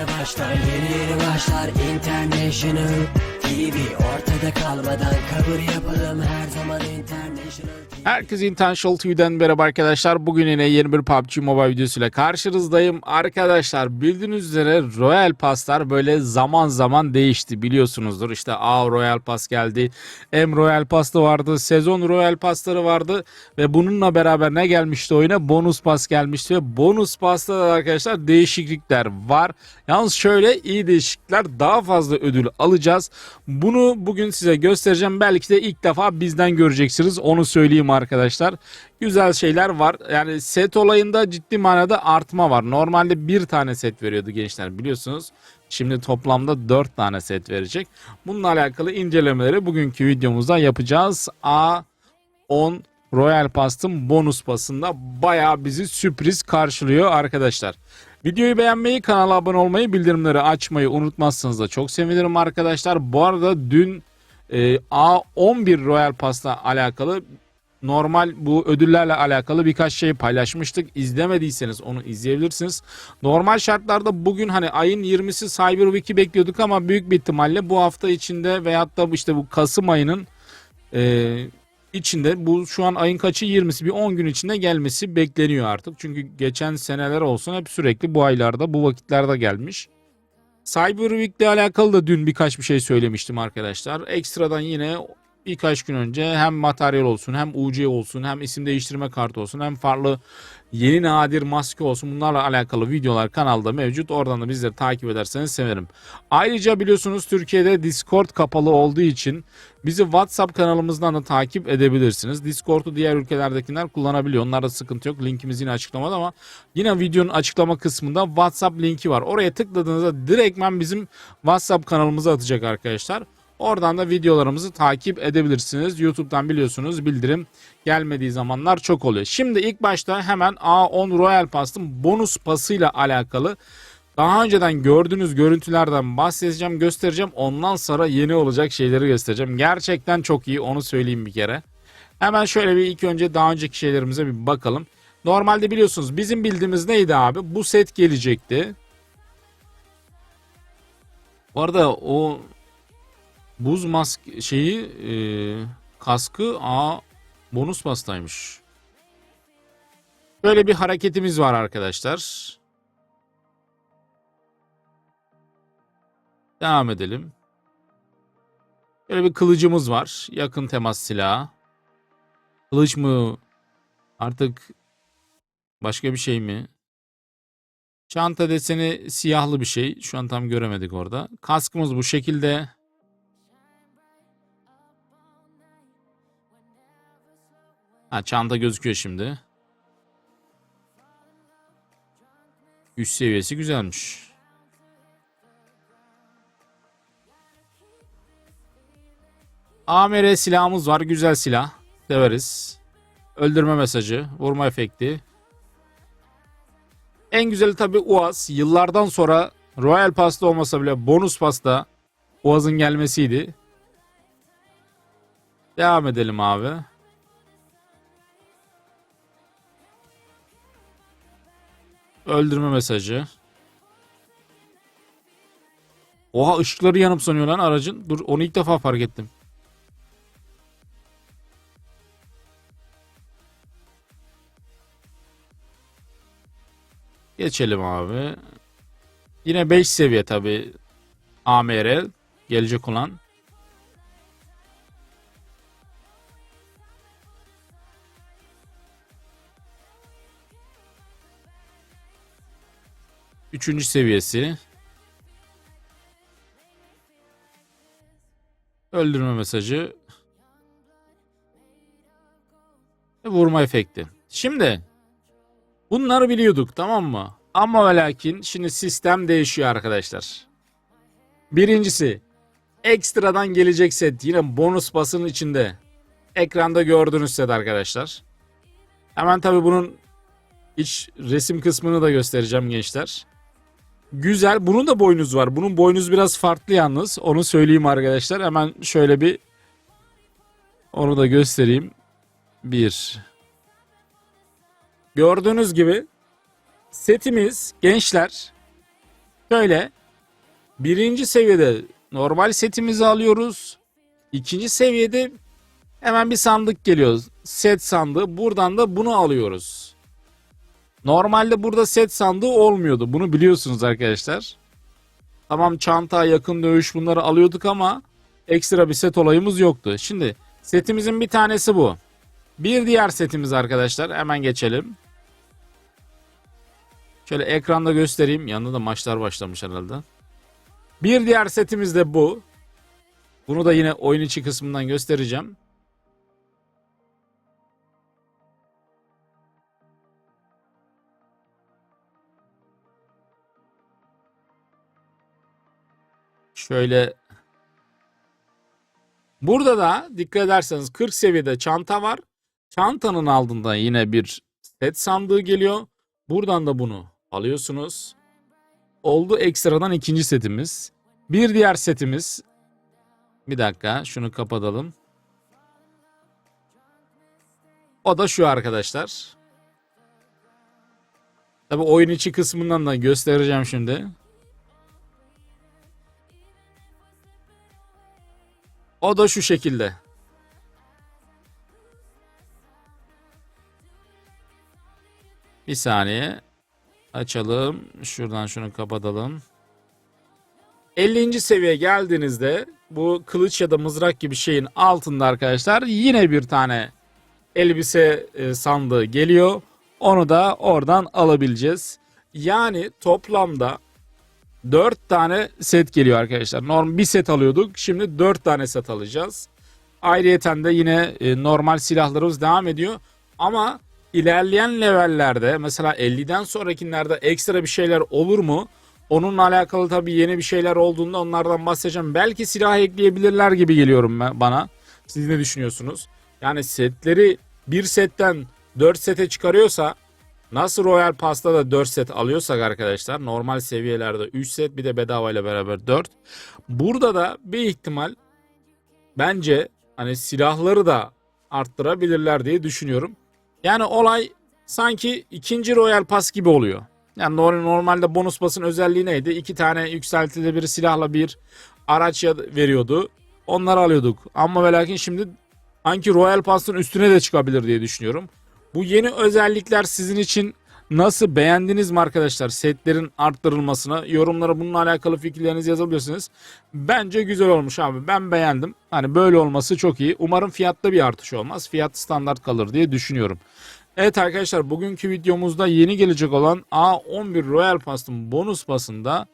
yeni başlar Yeni yeni başlar International TV Ortada kalmadan kabul yapalım. Her zaman International TV Herkese Intentional TV'den merhaba arkadaşlar. Bugün yine yeni bir PUBG Mobile videosuyla karşınızdayım. Arkadaşlar bildiğiniz üzere Royal Pass'lar böyle zaman zaman değişti biliyorsunuzdur. İşte A Royal Pass geldi. M Royal Pass'ı vardı. Sezon Royal Pass'ları vardı. Ve bununla beraber ne gelmişti oyuna? Bonus Pass gelmişti. Ve Bonus Pass'ta da arkadaşlar değişiklikler var. Yalnız şöyle iyi değişiklikler daha fazla ödül alacağız. Bunu bugün size göstereceğim. Belki de ilk defa bizden göreceksiniz. Onu söyleyeyim arkadaşlar. Güzel şeyler var. Yani set olayında ciddi manada artma var. Normalde bir tane set veriyordu gençler biliyorsunuz. Şimdi toplamda 4 tane set verecek. Bununla alakalı incelemeleri bugünkü videomuzda yapacağız. A10 Royal Pass'ın bonus pasında bayağı bizi sürpriz karşılıyor arkadaşlar. Videoyu beğenmeyi, kanala abone olmayı, bildirimleri açmayı unutmazsanız da çok sevinirim arkadaşlar. Bu arada dün e, A11 Royal Pass'la alakalı normal bu ödüllerle alakalı birkaç şey paylaşmıştık. İzlemediyseniz onu izleyebilirsiniz. Normal şartlarda bugün hani ayın 20'si Cyber Week'i bekliyorduk ama büyük bir ihtimalle bu hafta içinde veyahut da işte bu Kasım ayının e, içinde bu şu an ayın kaçı 20'si bir 10 gün içinde gelmesi bekleniyor artık. Çünkü geçen seneler olsun hep sürekli bu aylarda bu vakitlerde gelmiş. Cyber Week ile alakalı da dün birkaç bir şey söylemiştim arkadaşlar. Ekstradan yine birkaç gün önce hem materyal olsun hem UC olsun hem isim değiştirme kartı olsun hem farklı yeni nadir maske olsun bunlarla alakalı videolar kanalda mevcut. Oradan da bizleri takip ederseniz sevinirim. Ayrıca biliyorsunuz Türkiye'de Discord kapalı olduğu için bizi WhatsApp kanalımızdan da takip edebilirsiniz. Discord'u diğer ülkelerdekiler kullanabiliyor. Onlarda sıkıntı yok. Linkimiz yine açıklamada ama yine videonun açıklama kısmında WhatsApp linki var. Oraya tıkladığınızda direktmen bizim WhatsApp kanalımıza atacak arkadaşlar. Oradan da videolarımızı takip edebilirsiniz. YouTube'dan biliyorsunuz bildirim gelmediği zamanlar çok oluyor. Şimdi ilk başta hemen A10 Royal Pass'ın bonus pasıyla alakalı daha önceden gördüğünüz görüntülerden bahsedeceğim, göstereceğim. Ondan sonra yeni olacak şeyleri göstereceğim. Gerçekten çok iyi onu söyleyeyim bir kere. Hemen şöyle bir ilk önce daha önceki şeylerimize bir bakalım. Normalde biliyorsunuz bizim bildiğimiz neydi abi? Bu set gelecekti. Bu arada o buz mask şeyi e, kaskı A bonus pastaymış. Böyle bir hareketimiz var arkadaşlar. Devam edelim. Böyle bir kılıcımız var. Yakın temas silahı. Kılıç mı? Artık başka bir şey mi? Çanta deseni siyahlı bir şey. Şu an tam göremedik orada. Kaskımız bu şekilde. Ha çanta gözüküyor şimdi. Üst seviyesi güzelmiş. AMR silahımız var. Güzel silah. Severiz. Öldürme mesajı. Vurma efekti. En güzeli tabi UAZ. Yıllardan sonra Royal Pass'ta olmasa bile bonus pasta UAZ'ın gelmesiydi. Devam edelim abi. Öldürme mesajı. Oha ışıkları yanıp sönüyor lan aracın. Dur onu ilk defa fark ettim. Geçelim abi. Yine 5 seviye tabi AMR gelecek olan. Üçüncü seviyesi. Öldürme mesajı. Ve vurma efekti. Şimdi bunları biliyorduk tamam mı? Ama ve lakin şimdi sistem değişiyor arkadaşlar. Birincisi ekstradan gelecek set yine bonus basının içinde. Ekranda gördüğünüz set arkadaşlar. Hemen tabi bunun iç resim kısmını da göstereceğim gençler. Güzel. Bunun da boynuz var. Bunun boynuz biraz farklı yalnız. Onu söyleyeyim arkadaşlar. Hemen şöyle bir onu da göstereyim. Bir. Gördüğünüz gibi setimiz gençler Şöyle birinci seviyede normal setimizi alıyoruz. İkinci seviyede hemen bir sandık geliyor. Set sandığı. Buradan da bunu alıyoruz. Normalde burada set sandığı olmuyordu. Bunu biliyorsunuz arkadaşlar. Tamam çanta, yakın dövüş bunları alıyorduk ama ekstra bir set olayımız yoktu. Şimdi setimizin bir tanesi bu. Bir diğer setimiz arkadaşlar. Hemen geçelim. Şöyle ekranda göstereyim. Yanında da maçlar başlamış herhalde. Bir diğer setimiz de bu. Bunu da yine oyun içi kısmından göstereceğim. Şöyle Burada da dikkat ederseniz 40 seviyede çanta var. Çantanın altında yine bir set sandığı geliyor. Buradan da bunu alıyorsunuz. Oldu ekstradan ikinci setimiz. Bir diğer setimiz. Bir dakika şunu kapatalım. O da şu arkadaşlar. Tabi oyun içi kısmından da göstereceğim şimdi. O da şu şekilde. Bir saniye. Açalım. Şuradan şunu kapatalım. 50. seviye geldiğinizde bu kılıç ya da mızrak gibi şeyin altında arkadaşlar yine bir tane elbise e, sandığı geliyor. Onu da oradan alabileceğiz. Yani toplamda 4 tane set geliyor arkadaşlar. Norm bir set alıyorduk. Şimdi 4 tane set alacağız. Ayrıyeten de yine e, normal silahlarımız devam ediyor. Ama ilerleyen levellerde mesela 50'den sonrakilerde ekstra bir şeyler olur mu? Onunla alakalı tabii yeni bir şeyler olduğunda onlardan bahsedeceğim. Belki silah ekleyebilirler gibi geliyorum ben, bana. Siz ne düşünüyorsunuz? Yani setleri bir setten 4 sete çıkarıyorsa Nasıl Royal Pass'ta da 4 set alıyorsak arkadaşlar normal seviyelerde 3 set bir de bedava ile beraber 4. Burada da bir ihtimal bence hani silahları da arttırabilirler diye düşünüyorum. Yani olay sanki ikinci Royal Pass gibi oluyor. Yani nor- normalde bonus pass'ın özelliği neydi? İki tane yükseltili bir silahla bir araç veriyordu. Onları alıyorduk. Ama ve lakin şimdi sanki Royal Pass'ın üstüne de çıkabilir diye düşünüyorum. Bu yeni özellikler sizin için nasıl beğendiniz mi arkadaşlar? Setlerin arttırılmasına yorumlara bununla alakalı fikirlerinizi yazabilirsiniz. Bence güzel olmuş abi. Ben beğendim. Hani böyle olması çok iyi. Umarım fiyatta bir artış olmaz. Fiyat standart kalır diye düşünüyorum. Evet arkadaşlar bugünkü videomuzda yeni gelecek olan A11 Royal Pass'ın bonus pasında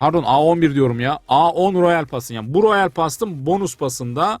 pardon A11 diyorum ya A10 Royal Pass'ın yani bu Royal Pass'ın bonus pasında